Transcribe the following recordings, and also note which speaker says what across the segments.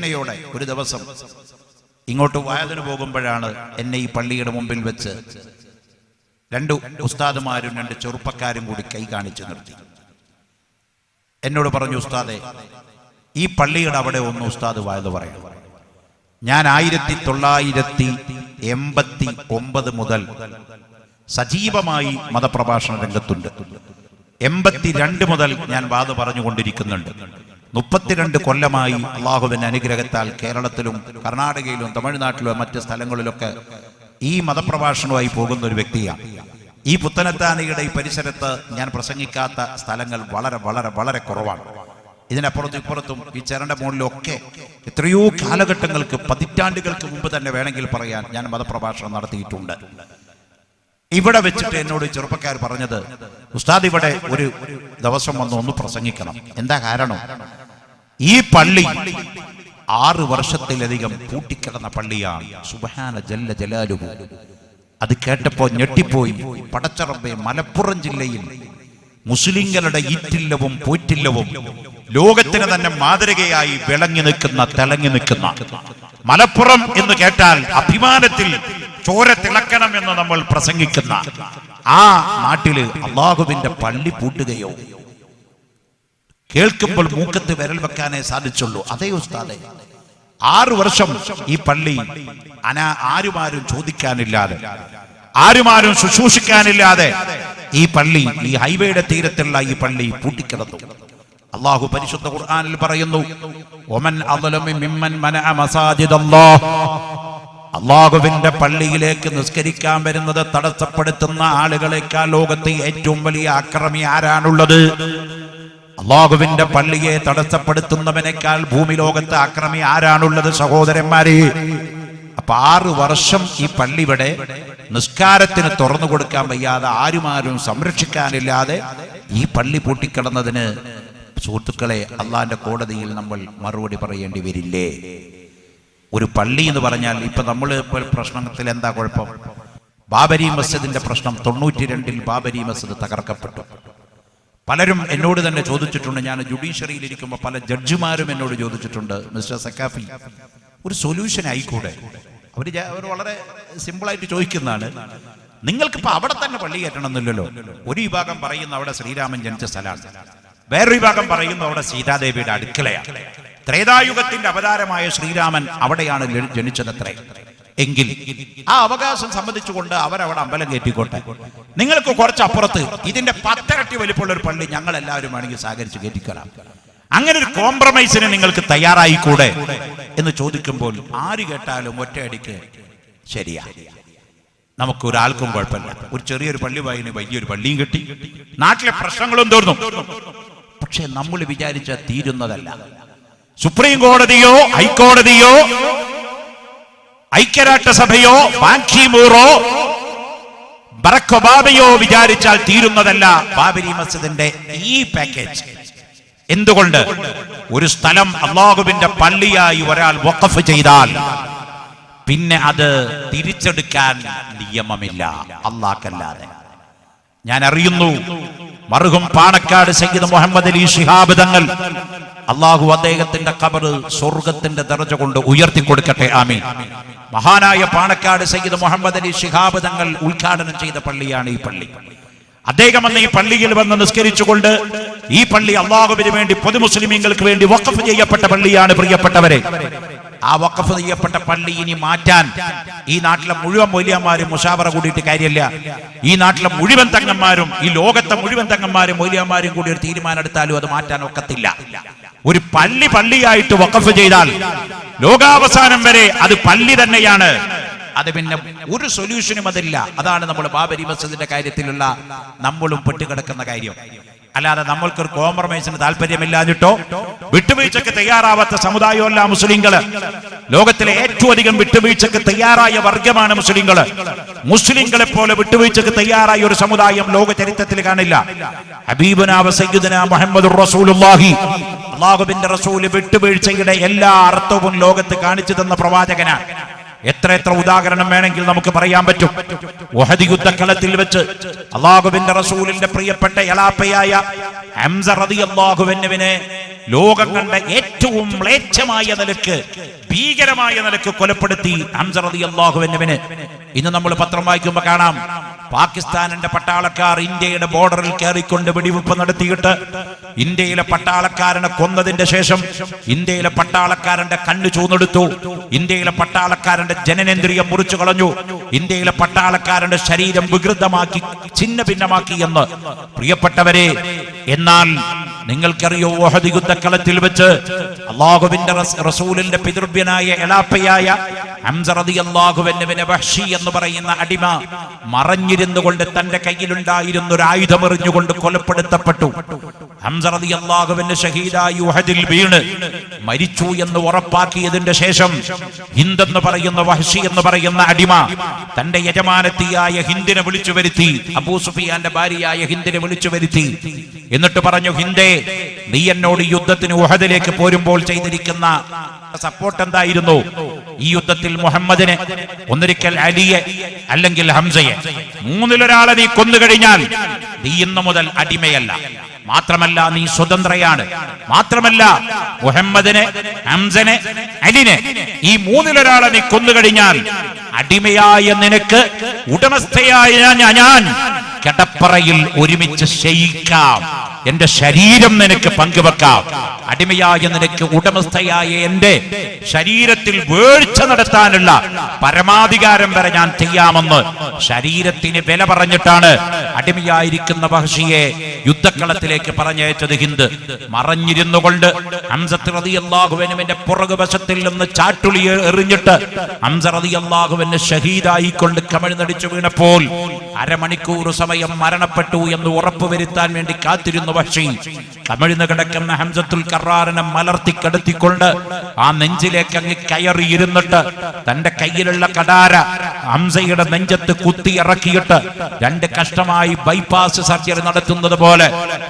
Speaker 1: വേദനയോടെ ഒരു ദിവസം ഇങ്ങോട്ട് വായതിന് പോകുമ്പോഴാണ് എന്നെ ഈ പള്ളിയുടെ മുമ്പിൽ വെച്ച് രണ്ട് ഉസ്താദുമാരും രണ്ട് ചെറുപ്പക്കാരും കൂടി കൈ കാണിച്ചു നിർത്തി. എന്നോട് പറഞ്ഞു ഉസ്താദെ ഈ പള്ളിയുടെ അവിടെ ഒന്ന് ഉസ്താദ് വായത് പറയണം ഞാൻ ആയിരത്തി തൊള്ളായിരത്തി എൺപത്തി ഒമ്പത് മുതൽ സജീവമായി മതപ്രഭാഷണ രംഗത്തുണ്ട്. എൺപത്തിരണ്ട് മുതൽ ഞാൻ വാത് പറഞ്ഞുകൊണ്ടിരിക്കുന്നുണ്ട്. മുപ്പത്തിരണ്ട് കൊല്ലമായി അള്ളാഹുവിന്റെ അനുഗ്രഹത്താൽ കേരളത്തിലും കർണാടകയിലും തമിഴ്നാട്ടിലും മറ്റ് സ്ഥലങ്ങളിലൊക്കെ ഈ മതപ്രഭാഷണവുമായി പോകുന്ന ഒരു വ്യക്തിയാണ്. ഈ പുത്തനത്താനിയുടെ ഈ പരിസരത്ത് ഞാൻ പ്രസംഗിക്കാത്ത സ്ഥലങ്ങൾ വളരെ വളരെ വളരെ കുറവാണ്. ഇതിനപ്പുറത്തും ഇപ്പുറത്തും ഈ ചരണ്ട മുകളിലൊക്കെ എത്രയോ കാലഘട്ടങ്ങൾക്ക് പതിറ്റാണ്ടുകൾക്ക് മുമ്പ് തന്നെ വേണമെങ്കിൽ പറയാൻ ഞാൻ മതപ്രഭാഷണം നടത്തിയിട്ടുണ്ട്. ഇവിടെ വെച്ചിട്ട് എന്നോട് ചെറുപ്പക്കാർ പറഞ്ഞത് ഉസ്താദ് ഇവിടെ ഒരു ദിവസം വന്ന് ഒന്ന് പ്രസംഗിക്കണം. എന്താ കാരണം? ഈ പള്ളി ആറ് വർഷത്തിലധികം പൂട്ടിക്കിടന്ന പള്ളിയാണ്. സുബഹാന ജല്ല ജലാലു അത് കേട്ടപ്പോ ഞെട്ടിപ്പോയി. പടച്ചറമ്പെ മലപ്പുറം ജില്ലയിൽ മുസ്ലിങ്ങളുടെ ഈറ്റില്ലവും പോറ്റില്ലവും ലോകത്തിന് തന്നെ മാതൃകയായി വിളങ്ങി നിൽക്കുന്ന തിളങ്ങി നിൽക്കുന്ന മലപ്പുറം എന്ന് കേട്ടാൽ അഭിമാനത്തിൽ ചോര തിളക്കണം എന്ന് നമ്മൾ പ്രസംഗിക്കുന്ന ആ നാട്ടിൽ അള്ളാഹുവിന്റെ പള്ളി പൂട്ടുകയോ കേൾക്കുമ്പോൾ മൂക്കത്ത് വിരൽ വെക്കാനേ സാധിച്ചുള്ളൂ. അതേ ഉസ്താദെ ആറു വർഷം ഈ പള്ളി അനാ ആരുമാരും ചോദിക്കാനില്ലാതെ ആരുമാരും ശുശ്രൂഷിക്കാനില്ലാതെ ഈ പള്ളി ഈ ഹൈവേയുടെ തീരത്തുള്ള ഈ പള്ളി പൂട്ടിക്കിടന്നു. അള്ളാഹു പരിശുദ്ധ ഖുർആനിൽ പറയുന്നു ഒമൻ അദലമി മിമ്മൻ മനഅ മസാജിദല്ലാഹ്. അള്ളാഹുവിന്റെ പള്ളിയിലേക്ക് നിസ്കരിക്കാൻ വരുന്നത് തടസ്സപ്പെടുത്തുന്ന ആളുകളെക്കാൾ ലോകത്തെ ഏറ്റവും വലിയ അക്രമി ആരാണുള്ളത്? അള്ളാഹുവിന്റെ പള്ളിയെ തടസ്സപ്പെടുത്തുന്നവനേക്കാൾ ഭൂമി ലോകത്ത് അക്രമി ആരാണുള്ളത് സഹോദരന്മാരെ? അപ്പൊ ആറു വർഷം ഈ പള്ളി ഇവിടെ നിസ്കാരത്തിന് തുറന്നു കൊടുക്കാൻ വയ്യാതെ ആരുമാരും സംരക്ഷിക്കാനില്ലാതെ ഈ പള്ളി പൂട്ടിക്കിടന്നതിന് സുഹൃത്തുക്കളെ അള്ളാന്റെ കോടതിയിൽ നമ്മൾ മറുപടി പറയേണ്ടി വരില്ലേ? ഒരു പള്ളി എന്ന് പറഞ്ഞാൽ ഇപ്പൊ നമ്മൾ പ്രശ്നത്തിൽ എന്താ കുഴപ്പം? ബാബരി മസ്ജിദിന്റെ പ്രശ്നം തൊണ്ണൂറ്റി രണ്ടിൽ ബാബരി മസ്ജിദ് തകർക്കപ്പെട്ടു. പലരും എന്നോട് തന്നെ ചോദിച്ചിട്ടുണ്ട് ഞാൻ ജുഡീഷ്യറിയിൽ ഇരിക്കുമ്പോൾ പല ജഡ്ജിമാരും എന്നോട് ചോദിച്ചിട്ടുണ്ട് മിസ്റ്റർ സക്കാഫി ഒരു സൊല്യൂഷൻ ആയിക്കൂടെ? അവർ അവർ വളരെ സിമ്പിളായിട്ട് ചോദിക്കുന്നതാണ് നിങ്ങൾക്കിപ്പോ അവിടെ തന്നെ പള്ളി കയറ്റണമെന്നില്ലല്ലോ? ഒരു വിഭാഗം പറയുന്ന അവിടെ ശ്രീരാമൻ ജനിച്ച സ്ഥലമാണ്. വേറൊരു വിഭാഗം പറയുന്നു അവിടെ സീതാദേവിയുടെ അടുക്കളയാണ്. ത്രേതായുഗത്തിന്റെ അവതാരമായ ശ്രീരാമൻ അവിടെയാണ് ജനി- ജനിച്ചതത്രേ. എങ്കിൽ ആ അവകാശം സംബന്ധിച്ചുകൊണ്ട് അവരവിടെ അമ്പലം കയറ്റിക്കോട്ടെ. നിങ്ങൾക്ക് കുറച്ചപ്പുറത്ത് ഇതിന്റെ പത്തരട്ടി വലിപ്പമുള്ള ഒരു പള്ളി ഞങ്ങൾ എല്ലാവരും വേണമെങ്കിൽ സഹകരിച്ച് കയറ്റിക്കൊള്ളാം അങ്ങനെ ഒരു കോംപ്രമൈസിന് നിങ്ങൾക്ക് തയ്യാറായിക്കൂടെ എന്ന് ചോദിക്കുമ്പോൾ ആര് കേട്ടാലും ഒറ്റയടിക്ക് ശരിയാ. നമുക്ക് ഒരാൾക്കും കുഴപ്പമില്ല. ഒരു ചെറിയൊരു പള്ളി വായിന് വലിയൊരു പള്ളിയും കിട്ടി. നാട്ടിലെ പ്രശ്നങ്ങളും തീർന്നു. പക്ഷെ നമ്മൾ വിചാരിച്ച തീരുന്നതല്ല. സുപ്രീം കോടതിയോ ഹൈക്കോടതിയോ ഐക്യരാഷ്ട്രസഭയോ ബാങ്കിമൂറോ ബറക് ഒബാമയോ വിചാരിച്ചാൽ തീരുന്നതല്ല ബാബരി മസ്ജിദിന്റെ ഈ പാക്കേജ് എന്തുകൊണ്ട്? ഒരു സ്ഥലം അള്ളാഹുവിന്റെ പള്ളിയായി ഒരാൾ വഖഫ് ചെയ്താൽ പിന്നെ അത് തിരിച്ചെടുക്കാൻ നിയമമില്ല. അള്ളാഹ്ക്കല്ലാതെ. ഞാൻ അറിയുന്നു മറുകും പാണക്കാട് സയ്യിദ് മുഹമ്മദ് അലി ഷിഹാബ് തങ്ങൾ. അള്ളാഹു അദ്ദേഹത്തിന്റെ കബർ സ്വർഗത്തിന്റെ ദർജ കൊണ്ട് ഉയർത്തി കൊടുക്കട്ടെ ആമീൻ. മഹാനായ പാണക്കാട് സയ്യിദ് മുഹമ്മദ് അലി ഷിഹാബ് തങ്ങൾ ഉദ്ഘാടനം ചെയ്ത പള്ളിയാണ് ഈ പള്ളി. അദ്ദേഹം അന്ന് ഈ പള്ളിയിൽ വന്ന് നിസ്കരിച്ചുകൊണ്ട് ഈ പള്ളി അള്ളാഹുവിന് വേണ്ടി പൊതുമുസ്ലിമീങ്ങൾക്ക് വേണ്ടി വഖഫ് ചെയ്യപ്പെട്ട പള്ളിയാണ് പ്രിയപ്പെട്ടവരെ. ആ വക്കഫ് ചെയ്യപ്പെട്ട പള്ളി ഇനി മാറ്റാൻ ഈ നാട്ടിലെ മുഴുവൻ മൊലിയന്മാരും മുഷാവറ കൂടിയിട്ട് കാര്യമില്ല. ഈ നാട്ടിലെ മുഴുവൻ തങ്ങന്മാരും ഈ ലോകത്തെ മുഴുവൻ തങ്ങന്മാരും മൊലിയന്മാരും കൂടി ഒരു തീരുമാനം എടുത്താലും അത് മാറ്റാൻ ഒക്കത്തില്ല. ഒരു പള്ളി പള്ളിയായിട്ട് വക്കഫ് ചെയ്താൽ ലോകാവസാനം വരെ അത് പള്ളി തന്നെയാണ്. അത് പിന്നെ ഒരു സൊല്യൂഷനും അതില്ല. അതാണ് നമ്മൾ ബാബരി മസ്ജിദിന്റെ കാര്യത്തിലുള്ള നമ്മളും പെട്ടുകിടക്കുന്ന കാര്യം. അല്ലാതെ നമ്മൾക്കൊരു കോംപ്രമൈസിന് താല്പര്യമില്ലാഞ്ഞിട്ടോ? വിട്ടുവീഴ്ചക്ക് തയ്യാറാവാത്ത സമുദായമല്ല മുസ്ലിങ്ങൾ. ലോകത്തിലെ ഏറ്റവും അധികം വിട്ടുവീഴ്ചക്ക് തയ്യാറായ വർഗമാണ് മുസ്ലിങ്ങൾ. മുസ്ലിങ്ങളെ പോലെ വിട്ടുവീഴ്ചക്ക് തയ്യാറായ ഒരു സമുദായം ലോക ചരിത്രത്തിൽ കാണില്ല. ഹബീബുനാവ റസൂൽ വിട്ടുവീഴ്ചയുടെ എല്ലാ അർത്ഥവും ലോകത്ത് കാണിച്ചു തന്ന പ്രവാചകനാണ്. എത്ര എത്ര ഉദാഹരണം വേണമെങ്കിൽ നമുക്ക് പറയാൻ പറ്റും. ഓഹദി യുദ്ധക്കളത്തിൽ വെച്ച് അള്ളാഹുവിന്റെ റസൂലിന്റെ പ്രിയപ്പെട്ട റളിയല്ലാഹു അൻഹുവിനെ ലോകം കണ്ട ഏറ്റവും മ്ലേച്ഛമായ നിലയ്ക്ക് ഭീകരമായ നിലയ്ക്ക് കൊലപ്പെടുത്തി ഹംസ റളിയല്ലാഹുവിനെ ഇന്ന് നമ്മൾ പത്രം വായിക്കുമ്പോൾ കാണാം പാകിസ്ഥാനിന്റെ പട്ടാളക്കാർ ഇന്ത്യയുടെ ബോർഡറിൽ കയറിക്കൊണ്ട് വെടിവെപ്പ് നടത്തിയിട്ട് ഇന്ത്യയിലെ പട്ടാളക്കാരനെ കൊന്നതിന്റെ ശേഷം ഇന്ത്യയിലെ പട്ടാളക്കാരന്റെ കണ്ണു ചൂന്നെടുത്തു. ഇന്ത്യയിലെ പട്ടാളക്കാരന്റെ ജനനേന്ദ്രിയം മുറിച്ചു കളഞ്ഞു. ഇന്ത്യയിലെ പട്ടാളക്കാരന്റെ ശരീരം വികൃതമാക്കി ഛിന്ന ഭിന്നമാക്കി എന്ന്. പ്രിയപ്പെട്ടവരെ എന്നാൽ നിങ്ങൾക്കറിയോ ഓഹദി യുദ്ധക്കളത്തിൽ വെച്ച് അള്ളാഹുവിന്റെ റസ്- റസൂലിന്റെ പിതൃഭ്യനായ എളാപ്പയായ എന്ന് പറയുന്ന അടിമ മറഞ്ഞിരുന്നു കൊണ്ട് തന്റെ കയ്യിലുണ്ടായിരുന്ന ഒരു ആയുധം എറിഞ്ഞുകൊണ്ട് കൊലപ്പെടുത്തപ്പെട്ടു. ഹംസ റളിയല്ലാഹുവിന്റെ ഷഹീദായി ഉഹദിൽ വീണ്. മരിച്ചു എന്ന് ഉറപ്പാക്കിയതിന്റെ ശേഷം ഹിന്ദെന്ന് പറയുന്ന വഹഷി എന്ന് പറയുന്ന അടിമ തന്റെ യജമാനത്തിയായ ഹിന്ദിനെ വിളിച്ചു വരുത്തി അബൂ സുഫിയാന്റെ ഭാര്യയായ ഹിന്ദിനെ വിളിച്ചു വരുത്തി. എന്നിട്ട് പറഞ്ഞു ഹിന്ദേ നീ എന്നോട് യുദ്ധത്തിന് ഉഹദിലേക്ക് പോരുമ്പോൾ ചെയ്തിരിക്കുന്ന സപ്പോർട്ട് എന്തായിരുന്നു? ഈ യുദ്ധത്തിൽ മുഹമ്മദിനെ ഒന്നിരിക്കൽ അലിയെ അല്ലെങ്കിൽ ഹംസയെ മൂന്നിലൊരാളെ നീ കൊന്നുകഴിഞ്ഞാൽ നീ ഇന്നു മുതൽ അടിമയല്ല. മാത്രമല്ല നീ സ്വതന്ത്രയാണ്. മാത്രമല്ല മുഹമ്മദിനെ ഹംസനെ അലിനെ ഈ മൂന്നിലൊരാളെ നീ കൊന്നുകഴിഞ്ഞാൽ അടിമയായ നിനക്ക് ഉടമസ്ഥയായ ഞാൻ- ഞാൻ കിടപ്പറയിൽ ഒരുമിച്ച് ശയിക്കാം എന്റെ ശരീരം നിനക്ക് പങ്കുവെക്കാം. അടിമയായ നിനക്ക് ഉടമസ്ഥയായ എന്റെ ശരീരത്തിൽ വീഴ്ച നടത്താനുള്ള പരമാധികാരം വരെ ഞാൻ ചെയ്യാമെന്ന് ശരീരത്തിന് വില പറഞ്ഞിട്ടാണ് അടിമയായിരിക്കുന്ന വഹഷിയെ യുദ്ധക്കളത്തിലേക്ക് പറഞ്ഞയച്ചത് ഹിന്ദ്. മറഞ്ഞിരുന്നു കൊണ്ട് ഹംസത്ത് റളിയല്ലാഹുവിനുവിന്റെ പുറകുവശത്തിൽ നിന്ന് ചാട്ടുളി എറിഞ്ഞിട്ട് ഹംസ അള്ളാഹുവിന് ഷഹീദായിക്കൊണ്ട് കമിഴ്ന്നടിച്ചു വീണപ്പോൾ അരമണിക്കൂർ സമയം മരണപ്പെട്ടു എന്ന് ഉറപ്പുവരുത്താൻ വേണ്ടി കാത്തിരുന്നു പക്ഷി തമിഴ്ന്ന് കിടക്കുന്ന ഹംസത്തുൽ കറാറിനെ മലർത്തി കടത്തിക്കൊണ്ട് ആ നെഞ്ചിലേക്ക് അങ്ങ് കയറി ഇരുന്നിട്ട് തന്റെ കയ്യിലുള്ള കടാര ഹംസയുടെ നെഞ്ചത്ത് കുത്തി ഇറക്കിയിട്ട് രണ്ട് കഷ്ടമായി ബൈപ്പാസ് സർജറി നടത്തുന്നത് പോലെ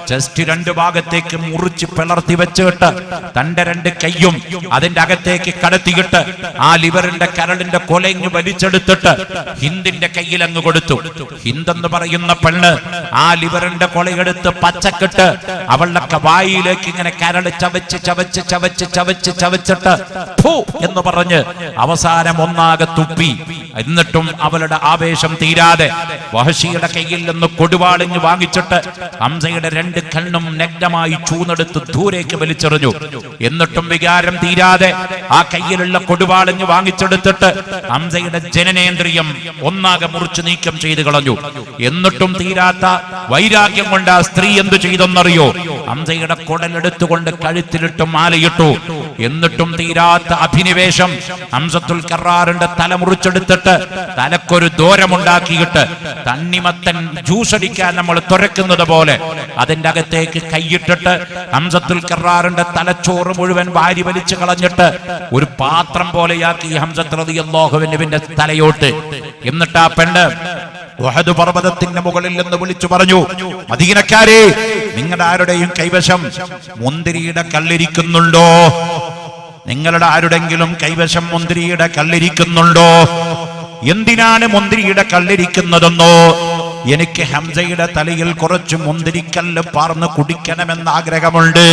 Speaker 1: ചെസ്റ്റ് രണ്ട് ഭാഗത്തേക്ക് മുറിച്ച് പിളർത്തി വെച്ചിട്ട് തന്റെ രണ്ട് കൈയും അതിന്റെ അകത്തേക്ക് കടത്തിയിട്ട് ആ ലിവറിന്റെ കരളിന്റെ കൊലഞ്ഞ് വലിച്ചെടുത്തിട്ട് ഹിന്ദിന്റെ കയ്യിൽ അങ്ങ് കൊടുത്തു. ഹിന്ദെന്ന് പറയുന്ന പെണ്ണ് ആ ലിവറിന്റെ കൊലയെടുത്ത് പച്ചക്കിട്ട് അവളുടെ ക- വായിലേക്ക് ഇങ്ങനെ കരൾ ചവച്ച് ചവച്ച് ചവച്ച് ചവച്ച് ചവച്ചിട്ട് എന്ന് പറഞ്ഞ് അവസാനം ഒന്നാകെ തുപ്പി. എന്നിട്ടും അവളുടെ ആവേശം തീരാതെ വഹശിയുടെ കയ്യിൽ നിന്ന് കൊടുവാളിഞ്ഞ് വാങ്ങിച്ചിട്ട് ഹംസയുടെ രണ്ട് കണ്ണും നഗ്നമായി ചൂന്നെടുത്ത് ദൂരേക്ക് വലിച്ചെറിഞ്ഞു. എന്നിട്ടും വികാരം തീരാതെ ആ കയ്യിലുള്ള കൊടുവാളിഞ്ഞ് വാങ്ങിച്ചെടുത്തിട്ട് ഹംസയുടെ ജനനേന്ദ്രിയം ഒന്നാകെ മുറിച്ചു നീക്കം ചെയ്തു കളഞ്ഞു. എന്നിട്ടും തീരാത്ത വൈരാഗ്യം കൊണ്ട് ആ സ്ത്രീ എന്തു ചെയ്തെന്നറിയോ? ഹംസയുടെ കുടലെടുത്തുകൊണ്ട് കഴുത്തിലിട്ട് മാലയിട്ടു. എന്നിട്ടും തീരാത്ത അഭിനിവേശം ഹംസത്തുൽ കറാറിന്റെ തല മുറിച്ചെടുത്തിട്ട് തലക്കൊരു ദൂരമുണ്ടാക്കിയിട്ട് തണ്ണിമത്തൻ ജ്യൂസ് അടിക്കാൻ നമ്മൾ തുരക്കുന്നത് പോലെ അതിന്റെ അകത്തേക്ക് കൈയിട്ടിട്ട് ഹംസത്തുൽ കറാറിന്റെ തലച്ചോറ് മുഴുവൻ വാരി വലിച്ചു കളഞ്ഞിട്ട് ഒരു പാത്രം പോലെയാക്കി ഹംസത്ത് റളിയല്ലാഹുവിന്റെ തലയോട്ട്. എന്നിട്ട് ആ പെണ്ണ് പർവതത്തിന്റെ മുകളിൽ നിന്ന് വിളിച്ചു പറഞ്ഞു മദീനക്കാരെ നിങ്ങളുടെ ആരുടെയും കൈവശം മുന്തിരിയുടെ കല്ലിരിക്കുന്നുണ്ടോ? നിങ്ങളുടെ ആരുടെങ്കിലും കൈവശം മുന്തിരിയുടെ കല്ലിരിക്കുന്നുണ്ടോ? എന്തിനാണ് മുന്തിരിയുടെ കല്ലിരിക്കുന്നതെന്നോ? എനിക്ക് ഹംസയുടെ തലയിൽ കുറച്ച് മുന്തിരിക്കല്ല് പാർന്ന് കുടിക്കണമെന്ന് ആഗ്രഹമുണ്ട്.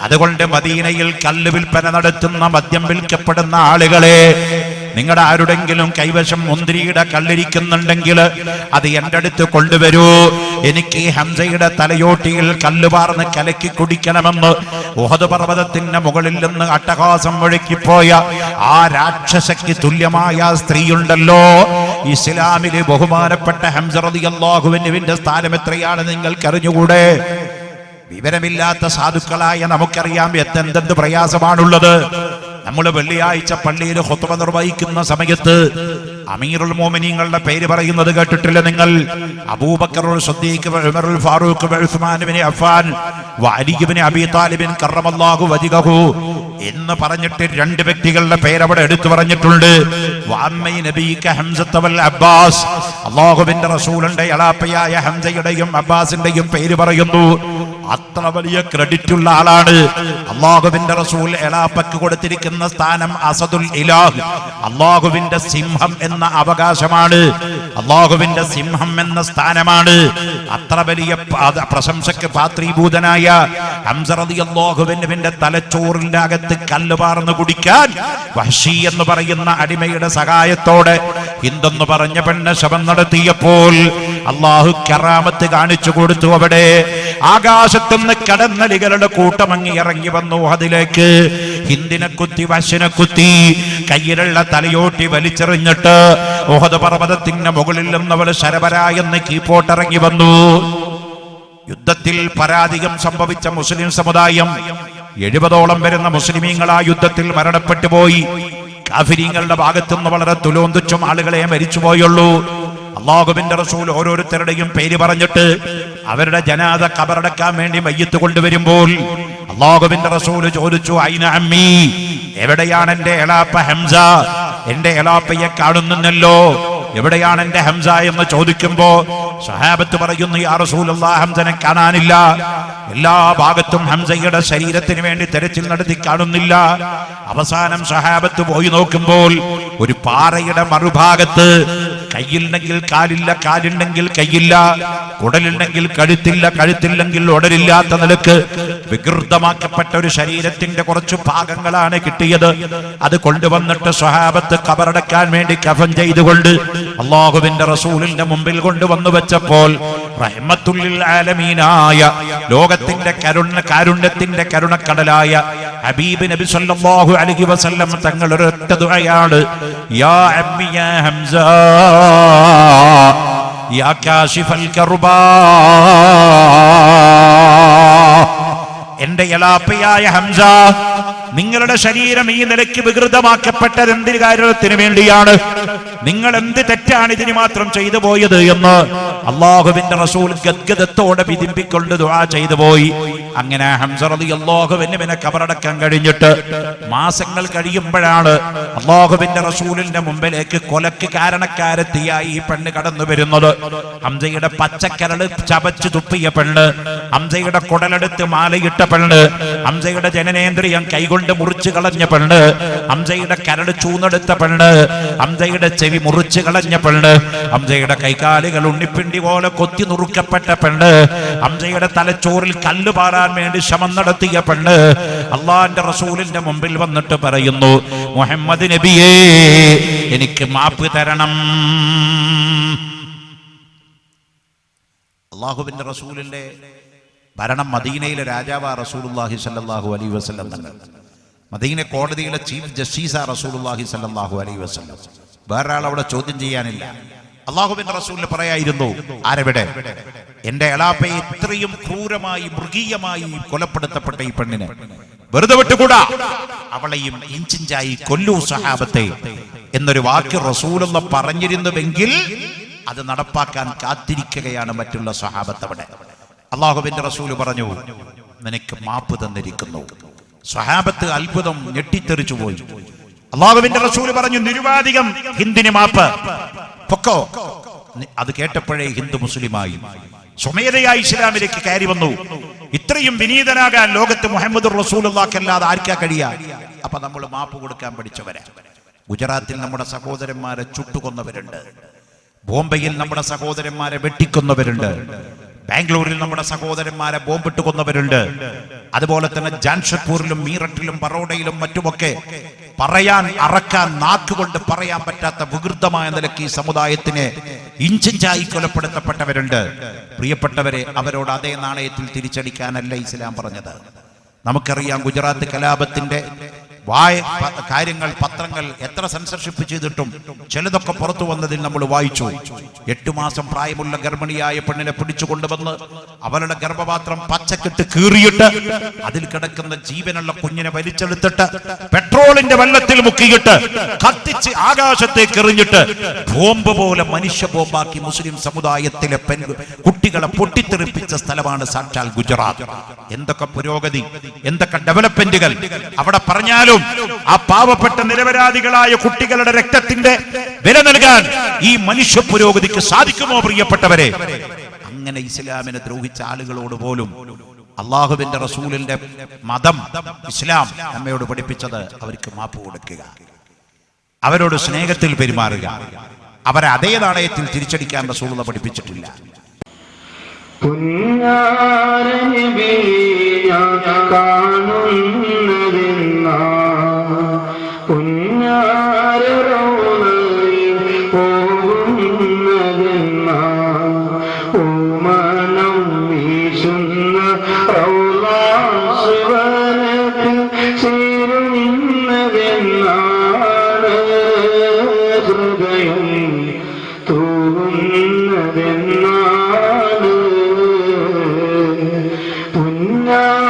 Speaker 1: അതുകൊണ്ട് മദീനയിൽ കല്ല് വിൽപ്പന നടത്തുന്ന മദ്യം വിൽക്കപ്പെടുന്ന ആളുകളെ നിങ്ങളുടെ ആരുടെങ്കിലും കൈവശം മുന്തിരിയുടെ കല്ലിരിക്കുന്നുണ്ടെങ്കിൽ അത് എന്റെ അടുത്ത് കൊണ്ടുവരൂ. എനിക്ക് ഹംസയുടെ തലയോട്ടിയിൽ കല്ലുപാർന്ന് കലക്കി കുടിക്കണമെന്ന് ഉഹദ് പർവതത്തിന്റെ മുകളിൽ നിന്ന് അട്ടഹാസം ഒഴുക്കിപ്പോയ ആ രാക്ഷസയ്ക്ക് തുല്യമായ സ്ത്രീയുണ്ടല്ലോ. ഇസ്ലാമിലെ ബഹുമാനപ്പെട്ട ഹംസറതി സ്ഥാനം എത്രയാണ് നിങ്ങൾക്ക് അറിഞ്ഞുകൂടെ വിവരമില്ലാത്ത സാധുക്കളായ നമുക്കറിയാം എന്തെന്ത് പ്രയാസമാണുള്ളത്. നമ്മൾ വെള്ളിയാഴ്ച പള്ളിയിൽ ഹൊത്തുമ നിർവഹിക്കുന്ന സമയത്ത് അമീറുൽ മോമിനിങ്ങളുടെ പേര് പറയുന്നത് കേട്ടിട്ടില്ല നിങ്ങൾ? അബൂബക്കറുൽ സദ്ദീഖ് ഉമറുൽ ഫാറൂഖ് കറമല്ലാഹു എന്ന് പറഞ്ഞിട്ട് രണ്ട് വ്യക്തികളുടെ പേരവിടെ എടുത്തു പറഞ്ഞിട്ടുണ്ട്. അബ്ബാസ്. അള്ളാഹുബിന്റെ റസൂലിന്റെ എളാപ്പയായ ഹംസയുടെയും അബ്ബാസിന്റെയും പേര് പറയുന്നു. അത്ര വലിയ ക്രെഡിറ്റ് ഉള്ള ആളാണ്. അള്ളാഹുവിന്റെ റസൂൽ എളാപ്പക്ക് കൊടുത്തിരിക്കുന്ന സ്ഥാനം അസദുൽ ഇലാഹ്. അള്ളാഹുവിന്റെ സിംഹം എന്ന അവകാശമാണ്. അള്ളാഹുവിന്റെ സിംഹം എന്ന സ്ഥാനമാണ്. അത്ര വലിയ പ്രശംസക്ക് പാത്രീഭൂതനായ ഹംസറതി അള്ളാഹുവിന്റെ തലച്ചോറിന്റെ അകത്ത് കല്ല് പാർന്ന് കുടിക്കാൻ വഷി എന്ന് പറയുന്ന അടിമയുടെ സഹായത്തോടെ ഹിന്ദെന്ന് പറഞ്ഞ പെണ്ണ് ശവം നടത്തിയപ്പോൾ അള്ളാഹു കറാമത്ത് കാണിച്ചു കൊടുത്തു അവിടെ. ആകാശത്തുനിന്ന് കടന്നലികളുടെ കൂട്ടമങ്ങി ഇറങ്ങി വന്നു അതിലേക്ക്. ഹിന്ദിനെ കുത്തി വശനെ കുത്തി കയ്യിലുള്ള തലയോട്ടി വലിച്ചെറിഞ്ഞിട്ട് ഓഹദ പർവതത്തിന്റെ മുകളിൽ നിന്നവൾ ശരവരായെന്ന് കീപ്പോട്ടിറങ്ങി വന്നു. യുദ്ധത്തിൽ പരാതികം സംഭവിച്ച മുസ്ലിം സമുദായം എഴുപതോളം വരുന്ന മുസ്ലിമീങ്ങൾ ആ യുദ്ധത്തിൽ മരണപ്പെട്ടു പോയി കാഫിരിങ്ങളുടെ ഭാഗത്തുനിന്ന് വളരെ തുലോന്തുച്ചും ആളുകളെ മരിച്ചുപോയുള്ളൂ. അള്ളാഹുബിന്റെ റസൂൽ ഓരോരുത്തരുടെയും പേര് പറഞ്ഞിട്ട് അവരുടെ ജനാദ കബറടക്കാൻ വേണ്ടി മയ്യത്ത് കൊണ്ടുവരുമ്പോൾ അള്ളാഹുബിന്റെ റസൂൽ ചോദിച്ചു ഐന അമ്മി എവിടെയാണ് എന്റെ എളാപ്പ ഹംസ? എന്റെ എളാപ്പയെ കാണുന്നില്ലല്ലോ എവിടെയാണ് എന്റെ ഹംസ? എന്ന് ചോദിക്കുമ്പോ സഹാബത്ത് പറയുന്നു യാ റസൂലുള്ള ഹംസനെ കാണാനില്ല. എല്ലാ ഭാഗത്തും ഹംസയുടെ ശരീരത്തിന് വേണ്ടി തെരച്ചിൽ നടത്തി കാണുന്നില്ല. അവസാനം സഹാബത്ത് പോയി നോക്കുമ്പോൾ ഒരു പാറയുടെ മറുഭാഗത്ത് കയ്യിലുണ്ടെങ്കിൽ കാലില്ല കാലുണ്ടെങ്കിൽ കയ്യില്ല. കുടലുണ്ടെങ്കിൽ കഴുത്തില്ല കഴുത്തില്ലെങ്കിൽ ഉടലില്ലാത്ത നിലയ്ക്ക് വികൃതമാക്കപ്പെട്ട ഒരു ശരീരത്തിന്റെ കുറച്ച് ഭാഗങ്ങളാണ് കിട്ടിയത്. അത് കൊണ്ടുവന്നിട്ട് സ്വഹാബത്ത് കബറടക്കാൻ വേണ്ടി കഫൻ ചെയ്തുകൊണ്ട് അള്ളാഹുവിന്റെ റസൂലിന്റെ മുമ്പിൽ കൊണ്ടുവന്നു വെച്ചപ്പോൾ ആലമീനായ ലോകത്തിന്റെ കരുണ കാരുണ്യത്തിന്റെ കരുണക്കടലായ ഹബീബ് നബി സല്ലല്ലാഹു അലൈഹി വസല്ലം തങ്ങൾ ഒരൊറ്റ ദുആയാണ് യാ ഹംസ യാ കാശിഫൽ കർബാ. എന്റെ എളാപ്പയായ ഹംസ നിങ്ങളുടെ ശരീരം ഈ നിലയ്ക്ക് വികൃതമാക്കപ്പെട്ടത് എന്തിന് കാര്യത്തിന് വേണ്ടിയാണ്? നിങ്ങൾ എന്ത് തെറ്റാണ് ഇതിന് മാത്രം ചെയ്തു പോയത് എന്ന് അള്ളാഹുവിന്റെ റസൂൽ ഗദ്ഗതത്തോടെ പിതിപ്പിക്കൊണ്ട് ദുആ ചെയ്തു പോയി. അങ്ങനെ ഹംസ അള്ളാഹുവിന് പിന്നെ കബറടക്കാൻ കഴിഞ്ഞിട്ട് മാസങ്ങൾ കഴിയുമ്പോഴാണ് അള്ളാഹുവിന്റെ റസൂലിന്റെ മുമ്പിലേക്ക് കൊലക്ക് കാരണക്കാരെത്തിയായി ഈ പെണ്ണ് കടന്നു വരുന്നത്. ഹംസയുടെ പച്ചക്കരൾ ചവച്ചു തുപ്പിയ പെണ്ണ് ഹംസയുടെ കുടലെടുത്ത് മാലയിട്ട പെണ്ണ് ഹംസയുടെ ജനനേന്ദ്രിയം കൈകൊണ്ട് മുറിച്ചു കളഞ്ഞ പെണ്ണ് അംസയുടെ കരട് ചൂന്നെടുത്ത പെണ്ണ് അംസയുടെ ചെവി മുറിച്ചു കളഞ്ഞ പെണ്ണ് അംസയുടെ കൈകാലുകൾ ഉണ്ണിപ്പിണ്ടി പോലെ കൊത്തി നുറുക്കപ്പെട്ട പെണ്ണ് അംസയുടെ തലച്ചോറിൽ കല്ല് പാറാൻ വേണ്ടി ശ്രമം നടത്തിയ പെണ്ണ് അള്ളാന്റെ റസൂലിന്റെ മുമ്പിൽ വന്നിട്ട് പറയുന്നു മുഹമ്മദ് നബിയേ എനിക്ക് മാപ്പ് തരണം. അള്ളാഹുബിന്റെ റസൂലിന്റെ ഭരണം മദീനയിലെ രാജാവാ റസൂലുള്ളാഹി സല്ലാഹു അലൈഹി വസ്ലം തങ്ങൾ മദീന കോടതിയിലെ ചീഫ് ജസ്റ്റിസാ റസൂലുള്ളാഹി സല്ലല്ലാഹു അലൈഹി വസല്ലം. വേറെ ആൾ അവിടെ ചോദ്യം ചെയ്യാനില്ല. അള്ളാഹുബിന്റെ റസൂലിന് പറയായിരുന്നു ആരവിടെ? എന്റെ എളാപ്പയെ ഇത്രയും ക്രൂരമായി മൃഗീയമായി കൊലപ്പെടുത്തപ്പെട്ട ഈ പെണ്ണിനെ. വെറുതെ വിട്ടുകൂടാ? അവളെയും ഇഞ്ചിഞ്ചായി കൊല്ലു സഹാബത്തെ. എന്നൊരു വാക്ക് റസൂലുള്ള പറഞ്ഞിരുന്നുവെങ്കിൽ അത് നടപ്പാക്കാൻ കാത്തിരിക്കുകയാണ് മറ്റുള്ള സഹാബത്ത് അവിടെ അള്ളാഹുവിന്റെ റസൂൽ പറഞ്ഞു നിനക്ക് മാപ്പ് തന്നിരിക്കുന്നു. സഹാബത്ത് അത്ഭുതം ഞെട്ടിത്തെറിച്ചു പോയി. അള്ളാഹുവിന്റെ റസൂൽ പറഞ്ഞു നിരുപാധികം ഹിന്ദിന് മാപ്പ്. പൊക്കോ? അത് കേട്ടപ്പോഴേ ഹിന്ദു മുസ്ലിമായി. സ്വമേധയായി ഇസ്ലാമിലേക്ക് കയറി വന്നു. ഇത്രയും വിനീതനാകാൻ ലോകത്ത് മുഹമ്മദ് റസൂലുള്ളാക്കല്ലാതെ ആർക്കാ കഴിയ? അപ്പൊ നമ്മൾ മാപ്പ് കൊടുക്കാൻ പഠിച്ചവരാ. ഗുജറാത്തിൽ നമ്മുടെ സഹോദരന്മാരെ ചുട്ടുകൊന്നവരുണ്ട്. ബോംബെയിൽ നമ്മുടെ സഹോദരന്മാരെ വെട്ടിക്കൊന്നവരുണ്ട്. ബാംഗ്ലൂരിൽ നമ്മുടെ സഹോദരന്മാരെ ബോംബിട്ട് കൊന്നവരുണ്ട് അതുപോലെ തന്നെ ജാംഷഡ്പൂരിലും മീററ്റിലും ബറോഡയിലും മറ്റുമൊക്കെ പറയാൻ അറക്കാൻ നാക്കുകൊണ്ട് പറയാൻ പറ്റാത്ത വികൃതമായ നിലയ്ക്ക് ഈ സമുദായത്തിനെ ഇഞ്ചിഞ്ചായി കൊലപ്പെടുത്തപ്പെട്ടവരുണ്ട്. പ്രിയപ്പെട്ടവരെ അവരോട് അതേ നാണയത്തിൽ തിരിച്ചടിക്കാനല്ല ഇസ്ലാം പറഞ്ഞത്. നമുക്കറിയാം ഗുജറാത്ത് കലാപത്തിന്റെ വായ കാര്യങ്ങൾ പത്രങ്ങൾ എത്ര സെൻസർഷിപ്പ് ചെയ്തിട്ടും ചിലതൊക്കെ പുറത്തു വന്നതിൽ നമ്മൾ വായിച്ചു. എട്ടു മാസം പ്രായമുള്ള ഗർഭിണിയായ പെണ്ണിനെ പിടിച്ചു കൊണ്ടുവന്ന് അവളുടെ ഗർഭപാത്രം പച്ചക്കിട്ട് കീറിയിട്ട് അതിൽ കിടക്കുന്ന ജീവനുള്ള കുഞ്ഞിനെ വലിച്ചെടുത്തിട്ട് പെട്രോളിന്റെ വെള്ളത്തിൽ മുക്കിയിട്ട് കത്തിച്ച് ആകാശത്തേക്ക് എറിഞ്ഞിട്ട് ബോംബ് പോലെ മനുഷ്യ ബോംബാക്കി മുസ്ലിം സമുദായത്തിലെ പെൺ കുട്ടികളെ പൊട്ടിത്തെറിപ്പിച്ച സ്ഥലമാണ് സാക്ഷാൽ ഗുജറാത്ത്. എന്തൊക്കെ പുരോഗതി എന്തൊക്കെ ഡെവലപ്മെന്റുകൾ അവിടെ പറഞ്ഞാലും ആ പാവപ്പെട്ട നിരപരാധികളായ കുട്ടികളുടെ രക്തത്തിന്റെ വില നൽകാൻ ഈ മനുഷ്യ പുരോഗതിക്ക് സാധിക്കുമോ പ്രിയപ്പെട്ടവരെ? അങ്ങനെ ഇസ്ലാമിനെ ദ്രോഹിച്ച ആളുകളോട് പോലും അള്ളാഹുവിന്റെ റസൂലിന്റെ മതം ഇസ്ലാം നമ്മയോട് പഠിപ്പിച്ചത് അവർക്ക് മാപ്പ് കൊടുക്കുക. അവരോട് സ്നേഹത്തിൽ പെരുമാറുക. അവരെ അതേ നാണയത്തിൽ തിരിച്ചടിക്കാൻ റസൂലുള്ള പഠിപ്പിച്ചിട്ടില്ല.
Speaker 2: കാണുന്നതെന്നാ പുന്നാര റൗളയിൽ ഓമനം വീശുന്ന റൗളാസുവനത്തിൽ ചേരുന്നതെന്നാണ് ഹൃദയം തൂകുന്നതെന്നാണ് പുന്നാരനിബീന